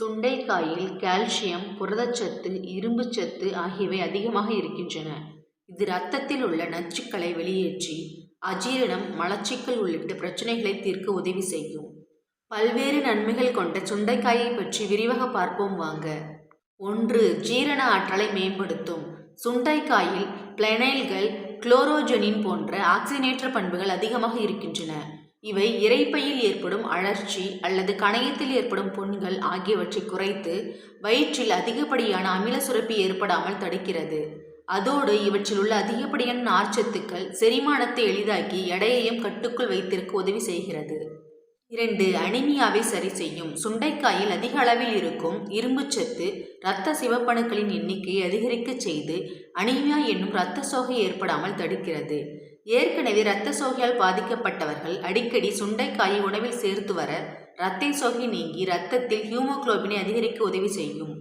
சுண்டைக்காயில் calcium புரதச்சத்து இரும்புச்சத்து ஆகியவை அதிகமாக இருக்கின்றன. இது இரத்தத்தில் உள்ள நச்சுக்களை வெளியேற்றி அஜீரணம் மலச்சிக்கல் உள்ளிட்ட பிரச்சனைகளை தீர்க்க உதவி செய்யும். பல்வேறு நன்மைகள் கொண்ட சுண்டைக்காயை பற்றி விரிவாக பார்ப்போம் வாங்க. ஒன்று ஜீரண ஆற்றலை மேம்படுத்தும். சுண்டைக்காயில் பிளனைல்கள் குளோரோஜனின் போன்ற ஆக்சிஜனேற்ற பண்புகள் அதிகமாக இருக்கின்றன. இவை இரைப்பையில் ஏற்படும் அழற்சி அல்லது கணையத்தில் ஏற்படும் புண்கள் ஆகியவற்றை குறைத்து வயிற்றில் அதிகப்படியான அமில சுரப்பி ஏற்படாமல் தடுக்கிறது. அதோடு இவற்றில் உள்ள அதிகப்படியான நார்ச்சத்துக்கள் செரிமானத்தை எளிதாக்கி எடையையும் கட்டுக்குள் வைத்திருக்க உதவி செய்கிறது. இரண்டு அனிமியாவை சரி செய்யும். சுண்டைக்காயில் அதிக அளவில் இருக்கும் இரும்புச்சத்து இரத்த சிவப்பணுக்களின் எண்ணிக்கையை அதிகரிக்கச் செய்து அனிமியா என்னும் இரத்த சோகை ஏற்படாமல் தடுக்கிறது. ஏற்கனவே இரத்த சோகையால் பாதிக்கப்பட்டவர்கள் அடிக்கடி சுண்டைக்காயை உணவில் சேர்த்து வர இரத்த சோகை நீங்கி இரத்தத்தில் ஹியூமோகுளோபினை அதிகரிக்க உதவி செய்யும்.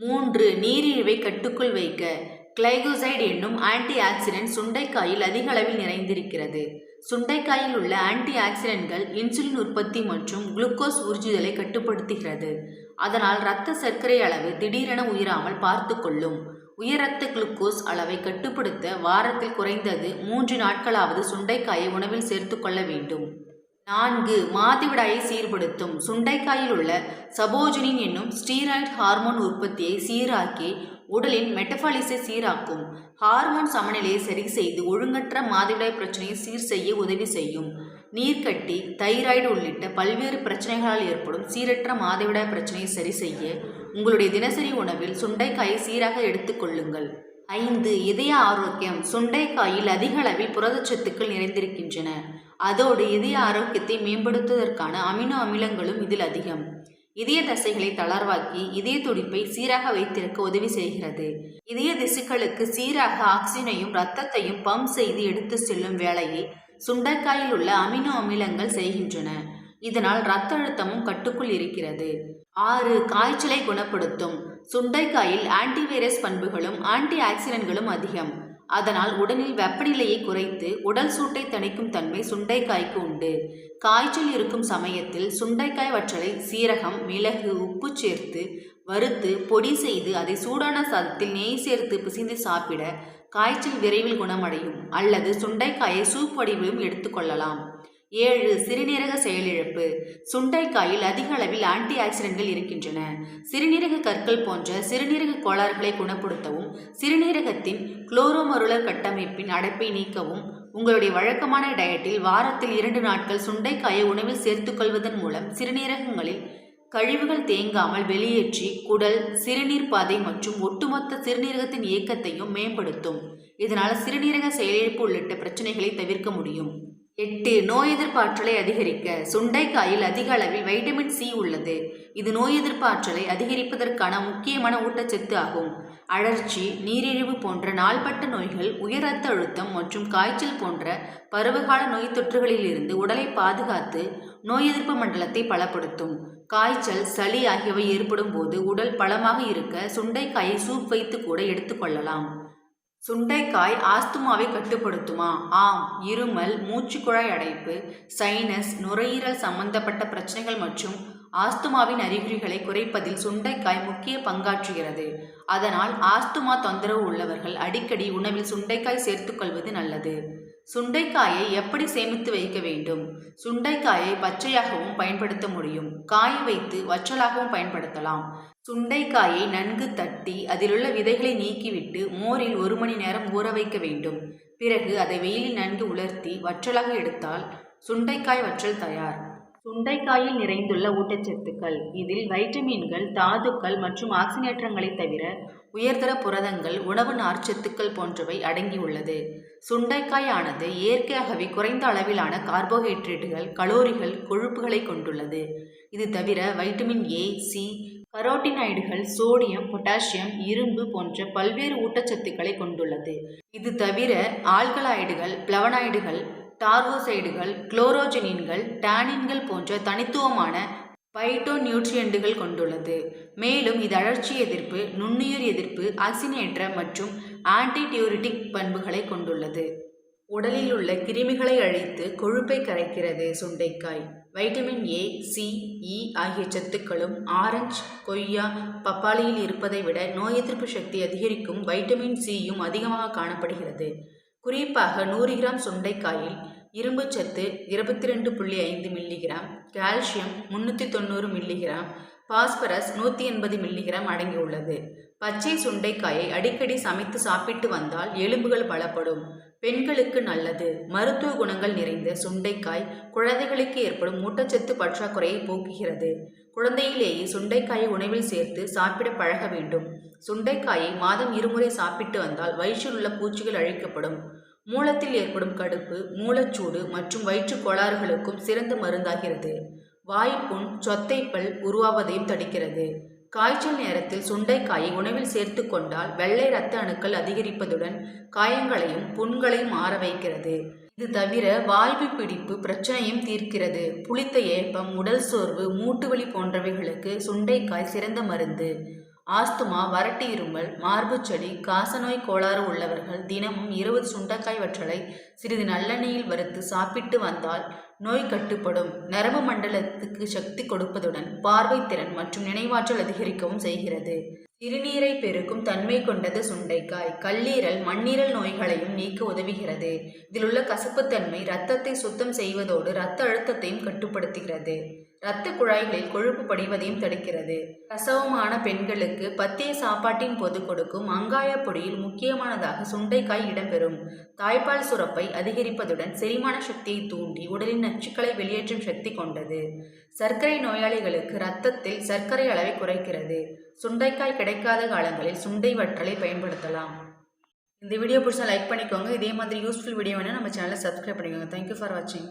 மூன்று நீரிழிவை கட்டுக்குள் வைக்க. கிளைகோசைடு என்னும் ஆன்டி ஆக்சிடென்ட் சுண்டைக்காயில் அதிக அளவில் நிறைந்திருக்கிறது. சுண்டைக்காயில் உள்ள ஆன்டி ஆக்சிடென்ட்கள் இன்சுலின் உற்பத்தி மற்றும் குளுக்கோஸ் உறிஞ்சுதலை கட்டுப்படுத்துகிறது. அதனால் இரத்த சர்க்கரை அளவு திடீரென உயராமல் பார்த்து கொள்ளும். உயர் இரத்த குளுக்கோஸ் அளவை கட்டுப்படுத்த வாரத்தில் குறைந்தது மூன்று நாட்களாவது சுண்டைக்காயை உணவில் சேர்த்து கொள்ள வேண்டும். நான்கு மாதவிடாயை சீர்படுத்தும். சுண்டைக்காயில் உள்ள சபோஜினின் என்னும் ஸ்டீராய்டு ஹார்மோன் உற்பத்தியை சீராக்கி உடலின் மெட்டபாலிஸை சீராக்கும். ஹார்மோன் சமநிலையை சரி செய்து ஒழுங்கற்ற மாதவிடாய் பிரச்சனையை சீர் செய்ய உதவி செய்யும். நீர்க்கட்டி தைராய்டு உள்ளிட்ட பல்வேறு பிரச்சனைகளால் ஏற்படும் சீரற்ற மாதவிடாய் பிரச்சனையை சரி செய்ய உங்களுடைய தினசரி உணவில் சுண்டைக்காயை சீராக எடுத்துக்கொள்ளுங்கள் ஐந்து இதய ஆரோக்கியம். சுண்டைக்காயில் அதிக அளவில் புரதச்சத்துக்கள் நிறைந்திருக்கின்றன. அதோடு இதய ஆரோக்கியத்தை மேம்படுத்துவதற்கான அமினோ அமிலங்களும் இதில் அதிகம். இதய தசைகளை தளர்வாக்கி இதய துடிப்பை சீராக வைத்திருக்க உதவி செய்கிறது. இதய திசுக்களுக்கு சீராக ஆக்சிஜனையும் இரத்தத்தையும் பம்ப் செய்து எடுத்து செல்லும் வேலையை சுண்டைக்காயில் உள்ள அமினோ அமிலங்கள் செய்கின்றன. இதனால் இரத்த அழுத்தமும் கட்டுக்குள் இருக்கிறது. ஆறு காய்ச்சலை குணப்படுத்தும். சுண்டைக்காயில் ஆன்டிவைரஸ் பண்புகளும் ஆன்டி ஆக்சிடென்ட்களும் அதிகம். அதனால் உடலில் வெப்பநிலையை குறைத்து உடல் சூட்டை தணிக்கும் தன்மை சுண்டைக்காய்க்கு உண்டு. காய்ச்சல் இருக்கும் சமயத்தில் சுண்டைக்காய் வற்றலை சீரகம் மிளகு உப்பு சேர்த்து வறுத்து பொடி செய்து அதை சூடான சாதத்தில் நெய் சேர்த்து பிசைந்து சாப்பிட காய்ச்சல் விரைவில் குணமடையும். அல்லது சுண்டைக்காயை சூப் வடிவிலும் எடுத்துக்கொள்ளலாம் ஏழு சிறுநீரக செயலிழப்பு. சுண்டைக்காயில் அதிக அளவில் ஆன்டி ஆக்சிடென்ட்கள் இருக்கின்றன. சிறுநீரக கற்கள் போன்ற சிறுநீரக கோளாறுகளை குணப்படுத்தவும் சிறுநீரகத்தின் குளோரோமருலர் கட்டமைப்பின் அடைப்பை நீக்கவும் உங்களுடைய வழக்கமான டயட்டில் வாரத்தில் இரண்டு நாட்கள் சுண்டைக்காயை உணவில் சேர்த்துக்கொள்வதன் மூலம் சிறுநீரகங்களில் கழிவுகள் தேங்காமல் வெளியேற்றி குடல் சிறுநீர் பாதை மற்றும் ஒட்டுமொத்த சிறுநீரகத்தின் இயக்கத்தையும் மேம்படுத்தும். இதனால் சிறுநீரக செயலிழப்பு உள்ளிட்ட பிரச்சனைகளை தவிர்க்க முடியும். எட்டு நோய் எதிர்ப்பாற்றலை அதிகரிக்க சுண்டைக்காயில் அதிக அளவில் வைட்டமின் சி உள்ளது. இது நோய் எதிர்ப்பாற்றலை அதிகரிப்பதற்கான முக்கியமான ஊட்டச்சத்து ஆகும். அழற்சி நீரிழிவு போன்ற நாள்பட்ட நோய்கள் உயர் ரத்த அழுத்தம் மற்றும் காய்ச்சல் போன்ற பருவகால நோய் தொற்றுகளிலிருந்து உடலை பாதுகாத்து நோய் எதிர்ப்பு மண்டலத்தை பலப்படுத்தும். காய்ச்சல் சளி ஆகியவை ஏற்படும் போது உடல் பலமாக இருக்க சுண்டைக்காயை சூப் வைத்து கூட எடுத்துக்கொள்ளலாம் சுண்டைக்காய் ஆஸ்துமாவை கட்டுப்படுத்துமா? ஆம் இருமல் மூச்சுக்குழாய் அடைப்பு சைனஸ் நுரையீரல் சம்பந்தப்பட்ட பிரச்சனைகள் மற்றும் ஆஸ்துமாவின் அறிகுறிகளை குறைப்பதில் சுண்டைக்காய் முக்கிய பங்காற்றுகிறது. அதனால் ஆஸ்துமா தொந்தரவு உள்ளவர்கள் அடிக்கடி உணவில் சுண்டைக்காய் சேர்த்துக்கொள்வது நல்லது. சுண்டைக்காயை எப்படி சேமித்து வைக்க வேண்டும்? சுண்டைக்காயை பச்சையாகவும் பயன்படுத்த முடியும். காய வைத்து வற்றலாகவும் பயன்படுத்தலாம். சுண்டைக்காயை நன்கு தட்டி அதிலுள்ள விதைகளை நீக்கிவிட்டு மோரில் ஒரு மணி நேரம் ஊற வைக்க வேண்டும். பிறகு அதை வெயிலில் நன்கு உலர்த்தி வற்றலாக எடுத்தால் சுண்டைக்காய் வற்றல் தயார். சுண்டைக்காயில் நிறைந்துள்ள ஊட்டச்சத்துக்கள். இதில் வைட்டமின்கள் தாதுக்கள் மற்றும் ஆக்சினேற்றங்களை தவிர உயர்தர புரதங்கள் உணவு நார்ச்சத்துக்கள் போன்றவை அடங்கியுள்ளது. சுண்டைக்காய் ஆனது இயற்கையாகவே குறைந்த அளவிலான கார்போஹைட்ரேட்டுகள் கலோரிகள் கொழுப்புகளை கொண்டுள்ளது. இது தவிர வைட்டமின் ஏ சி கரோட்டினாய்டுகள் சோடியம் பொட்டாசியம் இரும்பு போன்ற பல்வேறு ஊட்டச்சத்துக்களை கொண்டுள்ளது. இது தவிர ஆல்கலாய்டுகள் பிளவனாய்டுகள் டார்கோசைடுகள் குளோரோஜினின்கள் டானின்கள் போன்ற தனித்துவமான பைட்டோ நியூட்ரியன்ட்டுகள் கொண்டுள்ளது. மேலும் இது அழற்சி எதிர்ப்பு நுண்ணுயிர் எதிர்ப்பு அசினேற்ற மற்றும் ஆன்டிடியூரிட்டிக் பண்புகளை கொண்டுள்ளது. உடலில் உள்ள கிருமிகளை அழித்து கொழுப்பை கரைக்கிறது சுண்டைக்காய். வைட்டமின் ஏ சி இ ஆகிய சத்துக்களும் ஆரஞ்சு கொய்யா பப்பாளியில் இருப்பதை விட நோய் எதிர்ப்பு சக்தி அதிகரிக்கும் வைட்டமின் சியும் அதிகமாக காணப்படுகிறது. குறிப்பாக நூறு கிராம் சுண்டைக்காயில் இரும்புச்சத்து இருபத்தி ரெண்டு புள்ளி ஐந்து மில்லிகிராம் கால்சியம் முன்னூற்றி தொண்ணூறு மில்லிகிராம் பாஸ்பரஸ் நூற்றி எண்பது மில்லிகிராம் அடங்கியுள்ளது. பச்சை சுண்டைக்காயை அடிக்கடி சமைத்து சாப்பிட்டு வந்தால் எலும்புகள் பலப்படும். பெண்களுக்கு நல்லது. மருத்துவ குணங்கள் நிறைந்த சுண்டைக்காய் குழந்தைகளுக்கு ஏற்படும் ஊட்டச்சத்து பற்றாக்குறையை போக்குகிறது. குழந்தையிலேயே சுண்டைக்காயை உணவில் சேர்த்து சாப்பிட பழக வேண்டும். சுண்டைக்காயை மாதம் இருமுறை சாப்பிட்டு வந்தால் வயிற்றில் உள்ள பூச்சிகள் அழிக்கப்படும். மூலத்தில் ஏற்படும் கடுப்பு மூலச்சூடு மற்றும் வயிற்றுக் கோளாறுகளுக்கும் சிறந்த மருந்தாகிறது. வாய்ப்புண் சொத்தைப்பல் உருவாவதையும் தடுக்கிறது. காய்ச்சல் நேரத்தில் சுண்டைக்காயை உணவில் சேர்த்து கொண்டால் வெள்ளை இரத்த அணுக்கள் அதிகரிப்பதுடன் காயங்களையும் புண்களையும் ஆற வைக்கிறது. இது தவிர வாய்வு பிடிப்பு பிரச்சனையும் தீர்க்கிறது. புளித்த ஏப்பம் உடல் சோர்வு மூட்டுவலி போன்றவைகளுக்கு சுண்டைக்காய் சிறந்த மருந்து. ஆஸ்துமா வறட்டு இருமல் மார்புச்சளி காசநோய் கோளாறு உள்ளவர்கள் தினமும் இருபது சுண்டைக்காய் வற்றலை சிறிது நல்லெண்ணெயில் வறுத்து சாப்பிட்டு வந்தால் நோய் கட்டுப்படும். நரம்பு மண்டலத்துக்கு சக்தி கொடுப்பதுடன் பார்வை திறன் மற்றும் நினைவாற்றல் அதிகரிக்கவும் செய்கிறது. சிறுநீரை பெருக்கும் தன்மை கொண்டது சுண்டைக்காய். கல்லீரல் மண்ணீரல் நோய்களையும் நீக்க உதவுகிறது. இதில் உள்ள கசப்புத்தன்மை இரத்தத்தை சுத்தம் செய்வதோடு இரத்த அழுத்தத்தையும் கட்டுப்படுத்துகிறது. இரத்த குழாய்களில் கொழுப்பு படிவதையும் தடுக்கிறது. பிரசவமான பெண்களுக்கு பத்திய சாப்பாட்டின் போது கொடுக்கும் அங்காய பொடியில் முக்கியமானதாக சுண்டைக்காய் இடம்பெறும். தாய்ப்பால் சுரப்பை அதிகரிப்பதுடன் செரிமான சக்தியை தூண்டி உடலின் நச்சுக்களை வெளியேற்றும் சக்தி கொண்டது. சர்க்கரை நோயாளிகளுக்கு இரத்தத்தில் சர்க்கரை அளவை குறைக்கிறது. சுண்டைக்காய் கிடைக்காத காலங்களில் சுண்டை வற்றலை பயன்படுத்தலாம். இந்த வீடியோ பிடிச்சா லைக் பண்ணிக்கோங்க. இதே மாதிரி யூஸ்ஃபுல் வீடியோ வேணால் நம்ம சேனலை சப்ஸ்கிரைப் பண்ணிக்கோங்க. தேங்க்யூ ஃபார் வாட்சிங்